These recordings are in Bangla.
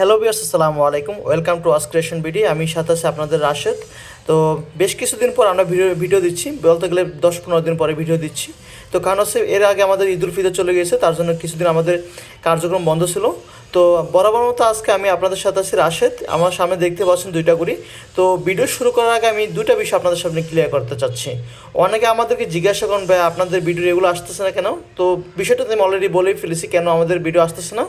হ্যালো বিয়ার্স আসসালামু আলাইকুম welcome to AS creation BD আমি সাথে আছি আপনাদের রাশেদ। তো বেশ কিছুদিন পর আমরা ভিডিও ভিডিও দিচ্ছি। বলতে গেলে দশ পনেরো দিন পরে ভিডিও দিচ্ছি। তো কারণ হচ্ছে এর আগে আমাদের ঈদুল ফিতর চলে গিয়েছে, তার জন্য কিছুদিন আমাদের কার্যক্রম বন্ধ ছিল। তো বরাবর মতো আজকে আমি আপনাদের সাথে আছি রাশেদ। আমার সামনে দেখতে পাচ্ছেন দুইটা করি তো ভিডিও শুরু করার আগে আমি দুটা বিষয় আপনাদের সামনে ক্লিয়ার করতে চাচ্ছি। অনেকে আমাদেরকে জিজ্ঞাসা করেন, ভাই, আপনাদের ভিডিও এগুলো আসতেছে না কেন? তো বিষয়টা আমি অলরেডি বলেই ফেলেছি, কেন আমাদের ভিডিও আসতেছে না?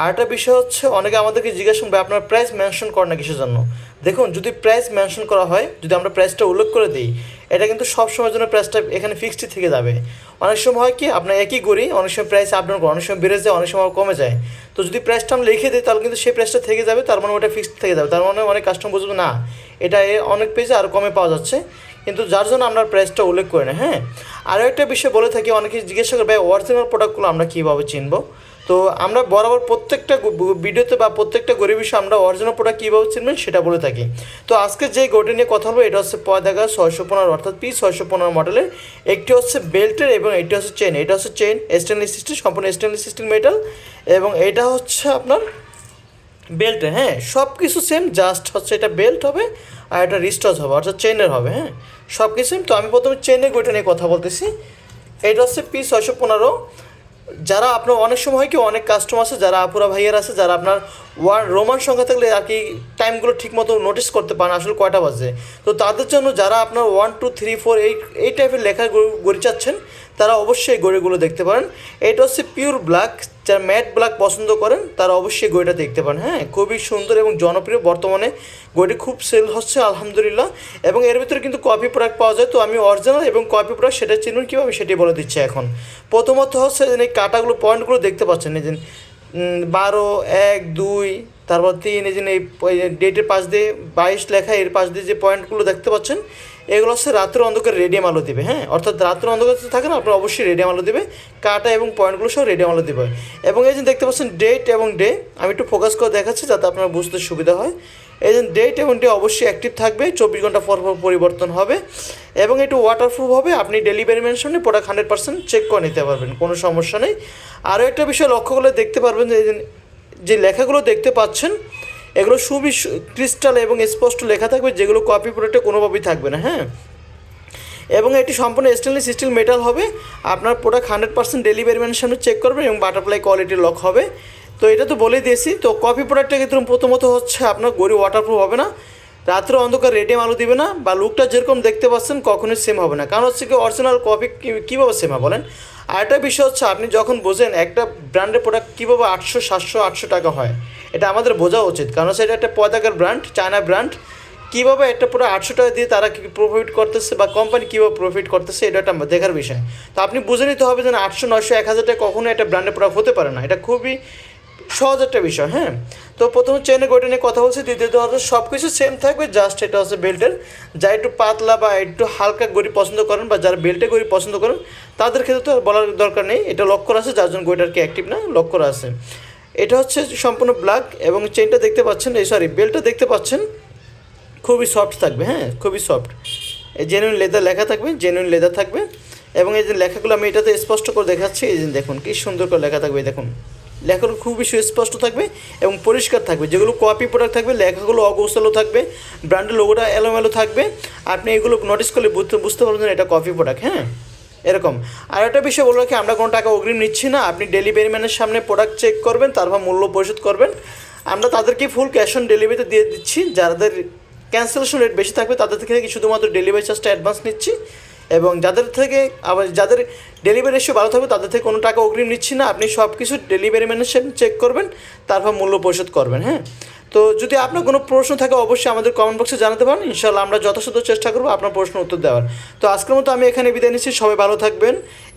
আর একটা বিষয় হচ্ছে, অনেকে আমাদেরকে জিজ্ঞাসা করবে, আপনার প্রাইস মেনশন করেন না কিসের জন্য? দেখুন, যদি প্রাইস মেনশন করা হয়, যদি আমরা প্রাইসটা উল্লেখ করে দিই, এটা কিন্তু সব সময়ের জন্য প্রাইসটা এখানে ফিক্সডই থেকে যাবে। অনেক সময় হয় কি, আপনার একই করি অনেক সময় প্রাইস আপ ডাউন করে, অনেক সময় বেড়ে যায়, অনেক সময় কমে যায়। তো যদি প্রাইসটা আমরা লিখে দিই, তাহলে কিন্তু সেই প্রাইসটা থেকে যাবে, তার মানে ওটা ফিক্সড থেকে যাবে। তার মানে অনেক কাস্টমার বুঝবে না, এটা অনেক পেজে আর কমে পাওয়া যাচ্ছে। কিন্তু যার জন্য আমরা প্রাইসটা উল্লেখ করি না হ্যাঁ? আরও একটা বিষয় বলে থাকি, অনেকে জিজ্ঞাসা করবে অরিজিনাল প্রোডাক্টগুলো আমরা কীভাবে চিনবো? তো আমরা বরাবর প্রত্যেকটা ভিডিওতে বা প্রত্যেকটা গরিব বিষয়ে আমরা অরিজিনাল প্রোডাক্ট কীভাবে চিনবেন সেটা বলে থাকি। তো আজকে যে গোটি নিয়ে কথা বলব, এটা হচ্ছে পয়দাগা ছয়শো পনেরো, অর্থাৎ পি ছয়শো পনেরো মডেলের। একটি হচ্ছে বেল্টের এবং এটি হচ্ছে চেন এটা হচ্ছে চেন স্টেনলেস স্টিল সম্পূর্ণ স্টেনলেস স্টিল মেটাল এবং এটা হচ্ছে আপনার বেল্টে হ্যাঁ সব কিছু সেম জাস্ট হচ্ছে এটা বেল্ট হবে আর এটা রিস্টচ হবে, অর্থাৎ চেনের হবে হ্যাঁ। সব কিছু সেম তো আমি প্রথমে চেনের গোটা নিয়ে কথা বলতেছি। এটা হচ্ছে পি ছয়শো পনেরো যারা আপনার অনেক সময় হয় কি, অনেক কাস্টমার আছে, যারা আপুরা ভাইয়ার আছে, যারা আপনার ওয়ার রোমান সংখ্যা থাকলে আর কি টাইমগুলো ঠিক মতো নোটিস করতে পারেন আসলে কয়টা বাজে। তো তাদের জন্য যারা আপনার ওয়ান টু থ্রি ফোর এই এই টাইপের লেখা গড়ি চাচ্ছেন তারা অবশ্যই গড়িগুলো দেখতে পারেন। এটা হচ্ছে পিওর ব্ল্যাক যারা ম্যাট ব্ল্যাক পছন্দ করেন, তারা অবশ্যই গড়িটা দেখতে পারেন। হ্যাঁ খুবই সুন্দর এবং জনপ্রিয় বর্তমানে গড়িটি খুব সেল হচ্ছে, আলহামদুলিল্লাহ। এবং এর ভিতরে কিন্তু কপি প্রোডাক্ট পাওয়া যায়। তো আমি অরিজিনাল এবং কপি প্রোডাক্ট সেটা চিনুন কীভাবে, সেটি বলে দিচ্ছি এখন। প্রথমত হচ্ছে এই কাটাগুলো, পয়েন্টগুলো দেখতে পাচ্ছেন। এই যে বারো, এক, দুই, তারপর তিন, এই যে, এই ডেটের পাশ দিয়ে বাইশ লেখা, এর পাশ দিয়ে যে পয়েন্টগুলো দেখতে পাচ্ছেন এগুলো হচ্ছে রাত্রে অন্ধকার রেডিয়াম আলো দিবে হ্যাঁ? অর্থাৎ রাত্রে অন্ধকার থাকে না, আপনার অবশ্যই রেডিয়াম আলো দিবে। কাটা এবং পয়েন্টগুলো সব রেডিয়াম আলো দিবে। এবং এই যে দেখতে পাচ্ছেন ডেট এবং ডে আমি একটু ফোকাস করে দেখাচ্ছি যাতে আপনার বুঝতে সুবিধা হয়। এই যে ডেট এবং ডে অবশ্যই অ্যাক্টিভ থাকবে, চব্বিশ ঘণ্টা পর পর পরিবর্তন হবে। এবং একটু ওয়াটারপ্রুফ হবে, আপনি ডেলিভারি মেনশনে প্রোডাক্ট হান্ড্রেড পার্সেন্ট চেক করে নিতে পারবেন, কোনো সমস্যা নেই। আরও একটা বিষয় লক্ষ্য করলে দেখতে পারবেন যে- যে লেখাগুলো দেখতে পাচ্ছেন এগুলো খুবই ক্রিস্টাল এবং স্পষ্ট লেখা থাকবে, যেগুলো কপি প্রোডাক্টে কোনোভাবেই থাকবে না হ্যাঁ? এবং এটি সম্পূর্ণ স্টেনলেস স্টিল মেটাল হবে। আপনার প্রোডাক্ট হান্ড্রেড পার্সেন্ট ডেলিভারি ম্যানের সামনে চেক করবে এবং বাটারফ্লাই কোয়ালিটির লক হবে। তো এটা তো বলেই দিয়েছি, তো কপি প্রোডাক্টটা ক্ষেত্রে প্রথমত হচ্ছে আপনার গড়ি ওয়াটারপ্রুফ হবে না, রাত্রে অন্ধকার রেডিয়াম আলো দিবে না, বা লুকটা যেরকম দেখতে পাচ্ছেন কখনোই সেম হবে না। কারণ হচ্ছে কি অরিজিনাল কপি কীভাবে সেম হবে বলেন? আর একটা বিষয় হচ্ছে, আপনি যখন বোঝেন একটা ব্র্যান্ডের প্রোডাক্ট কীভাবে আটশো, সাতশো, আটশো টাকা হয়, এটা আমাদের বোঝা উচিত। কারণ এটা একটা পদাকার ব্র্যান্ড চায়না ব্র্যান্ড কীভাবে একটা পুরো আটশো টাকা দিয়ে তারা কী প্রফিট করতেছে বা কোম্পানি কীভাবে প্রফিট করতেছে, এটা একটা দেখার বিষয়। তো আপনি বুঝে নিতে হবে যে আটশো, নয়শো, এক হাজার টাকা কখনো একটা ব্র্যান্ডের প্রোডাক্ট হতে পারে না। এটা খুবই সহজ একটা বিষয় হ্যাঁ? তো প্রথম চেনে গোটা নিয়ে কথা বলছি, দ্বিতীয়ত হচ্ছে সব কিছু সেম থাকবে জাস্ট এটা হচ্ছে বেল্টের যা একটু পাতলা বা একটু হালকা গড়ি পছন্দ করেন বা যারা বেল্টে গড়ি পছন্দ করেন, তাদের ক্ষেত্রে তো বলার দরকার নেই। এটা লক করা আছে, যার জন্য গড়িটার কি অ্যাক্টিভ না লক করা আছে। এটা হচ্ছে সম্পূর্ণ ব্ল্যাক এবং চেনটা দেখতে পাচ্ছেন, এই সরি বেল্টটা দেখতে পাচ্ছেন, খুবই সফট থাকবে হ্যাঁ? খুবই সফট এই জেনুইন লেদার লেখা থাকবে জেনুইন লেদার থাকবে। এবং এই যে লেখাগুলো আমি এটাতে স্পষ্ট করে দেখাচ্ছি, এই যে দেখুন, কী সুন্দর করে লেখা থাকবে দেখুন। লেখাগুলো খুবই সুস্পষ্ট থাকবে এবং পরিষ্কার থাকবে। যেগুলো কপি প্রোডাক্ট থাকবে, লেখাগুলো অগোছালো থাকবে ব্র্যান্ডের লোগোটা এলোমেলো থাকবে। আপনি এগুলো নোটিস করলে বুঝতে বুঝতে পারবেন এটা কপি প্রোডাক্ট হ্যাঁ? এরকম। আর একটা বিষয় বলব কি আমরা কোনো টাকা অগ্রিম নিচ্ছি না। আপনি ডেলিভারি ম্যানের সামনে প্রোডাক্ট চেক করবেন তারপর মূল্য পরিশোধ করবেন। আমরা তাদেরকে ফুল ক্যাশ অন ডেলিভারিতে দিয়ে দিচ্ছি। যাদের ক্যান্সেলেশন রেট বেশি থাকবে, তাদের থেকে শুধুমাত্র ডেলিভারি চার্জটা অ্যাডভান্স নিচ্ছি। এবং যাদের থেকে আবার যাদের ডেলিভারি রেশিও ভালো থাকবে, তাদের থেকে কোনো টাকা অগ্রিম নিচ্ছি না। আপনি সব কিছু ডেলিভারি ম্যানের সাথে চেক করবেন, তারপর মূল্য পরিশোধ করবেন হ্যাঁ? তো যদি আপনার কোনো প্রশ্ন থাকে, অবশ্যই আমাদের কমেন্ট বক্সে জানাতে পারেন। ইনশাল্লাহ আমরা যথাসাধ্য চেষ্টা করব আপনার প্রশ্ন উত্তর দেওয়ার। তো আজকের মতো আমি এখানে বিদায় নিচ্ছি। সবাই ভালো থাকবেন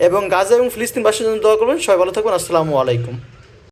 এবং গাজা এবং ফিলিস্তিন বাসীর জন্য দোয়া করবেন। সবাই ভালো থাকবেন। আসসালামু আলাইকুম।